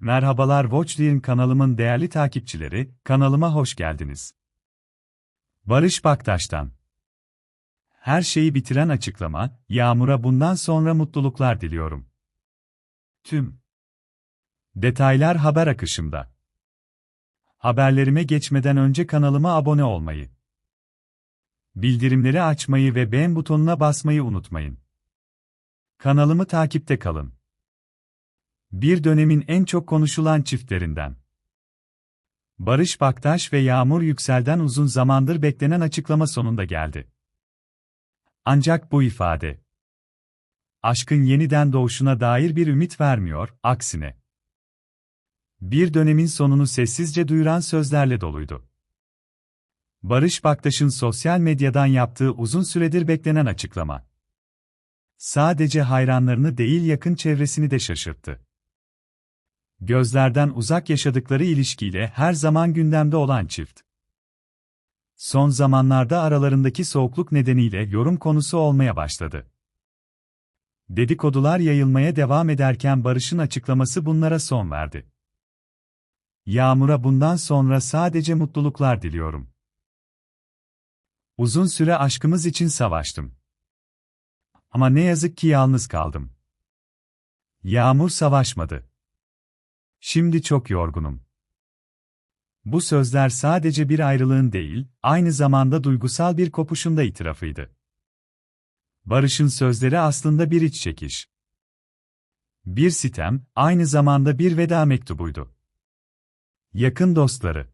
Merhabalar Watchline kanalımın değerli takipçileri, kanalıma hoş geldiniz. Barış Baktaş'tan Her şeyi bitiren açıklama, Yağmur'a bundan sonra mutluluklar diliyorum. Tüm detaylar haber akışımda. Haberlerime geçmeden önce kanalıma abone olmayı, bildirimleri açmayı ve beğen butonuna basmayı unutmayın. Kanalımı takipte kalın. Bir dönemin en çok konuşulan çiftlerinden. Barış Baktaş ve Yağmur Yüksel'den uzun zamandır beklenen açıklama sonunda geldi. Ancak bu ifade, aşkın yeniden doğuşuna dair bir ümit vermiyor, aksine. Bir dönemin sonunu sessizce duyuran sözlerle doluydu. Barış Baktaş'ın sosyal medyadan yaptığı uzun süredir beklenen açıklama. Sadece hayranlarını değil yakın çevresini de şaşırttı gözlerden uzak yaşadıkları ilişkiyle her zaman gündemde olan çift. Son zamanlarda aralarındaki soğukluk nedeniyle yorum konusu olmaya başladı. Dedikodular yayılmaya devam ederken Barış'ın açıklaması bunlara son verdi. Yağmur'a bundan sonra sadece mutluluklar diliyorum. Uzun süre aşkımız için savaştım. Ama ne yazık ki yalnız kaldım. Yağmur savaşmadı. Şimdi çok yorgunum. Bu sözler sadece bir ayrılığın değil, aynı zamanda duygusal bir kopuşun da itirafıydı. Barış'ın sözleri aslında bir iç çekiş. Bir sitem, aynı zamanda bir veda mektubuydu. Yakın dostları.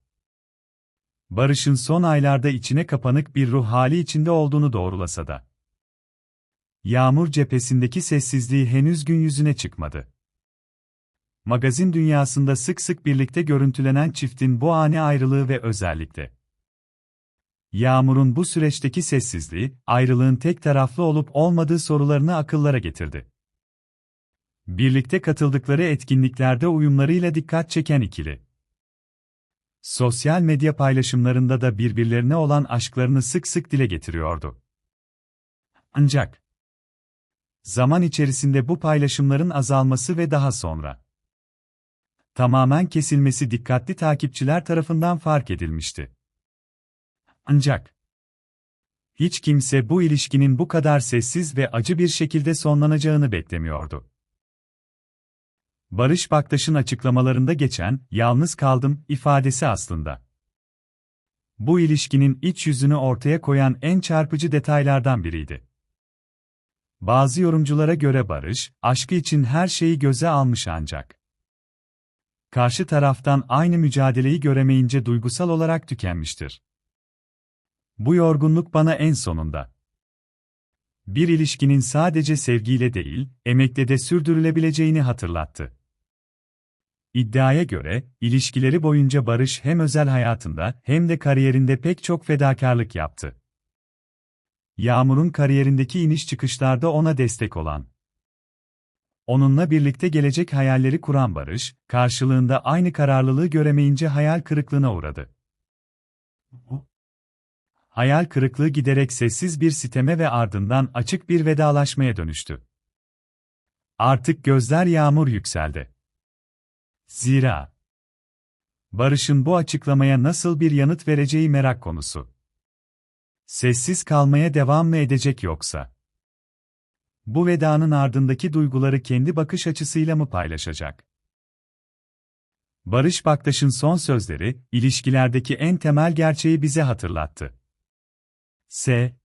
Barış'ın son aylarda içine kapanık bir ruh hali içinde olduğunu doğrulasa da. Yağmur cephesindeki sessizliği henüz gün yüzüne çıkmadı magazin dünyasında sık sık birlikte görüntülenen çiftin bu ani ayrılığı ve özellikle Yağmur'un bu süreçteki sessizliği, ayrılığın tek taraflı olup olmadığı sorularını akıllara getirdi. Birlikte katıldıkları etkinliklerde uyumlarıyla dikkat çeken ikili. Sosyal medya paylaşımlarında da birbirlerine olan aşklarını sık sık dile getiriyordu. Ancak zaman içerisinde bu paylaşımların azalması ve daha sonra tamamen kesilmesi dikkatli takipçiler tarafından fark edilmişti. Ancak hiç kimse bu ilişkinin bu kadar sessiz ve acı bir şekilde sonlanacağını beklemiyordu. Barış Baktaş'ın açıklamalarında geçen "yalnız kaldım" ifadesi aslında bu ilişkinin iç yüzünü ortaya koyan en çarpıcı detaylardan biriydi. Bazı yorumculara göre Barış, aşkı için her şeyi göze almış ancak karşı taraftan aynı mücadeleyi göremeyince duygusal olarak tükenmiştir. Bu yorgunluk bana en sonunda bir ilişkinin sadece sevgiyle değil, emekle de sürdürülebileceğini hatırlattı. İddiaya göre, ilişkileri boyunca Barış hem özel hayatında hem de kariyerinde pek çok fedakarlık yaptı. Yağmur'un kariyerindeki iniş çıkışlarda ona destek olan Onunla birlikte gelecek hayalleri kuran Barış, karşılığında aynı kararlılığı göremeyince hayal kırıklığına uğradı. Hayal kırıklığı giderek sessiz bir siteme ve ardından açık bir vedalaşmaya dönüştü. Artık gözler yağmur yükseldi. Zira Barış'ın bu açıklamaya nasıl bir yanıt vereceği merak konusu. Sessiz kalmaya devam mı edecek yoksa? Bu vedanın ardındaki duyguları kendi bakış açısıyla mı paylaşacak? Barış Baktaş'ın son sözleri, ilişkilerdeki en temel gerçeği bize hatırlattı. S.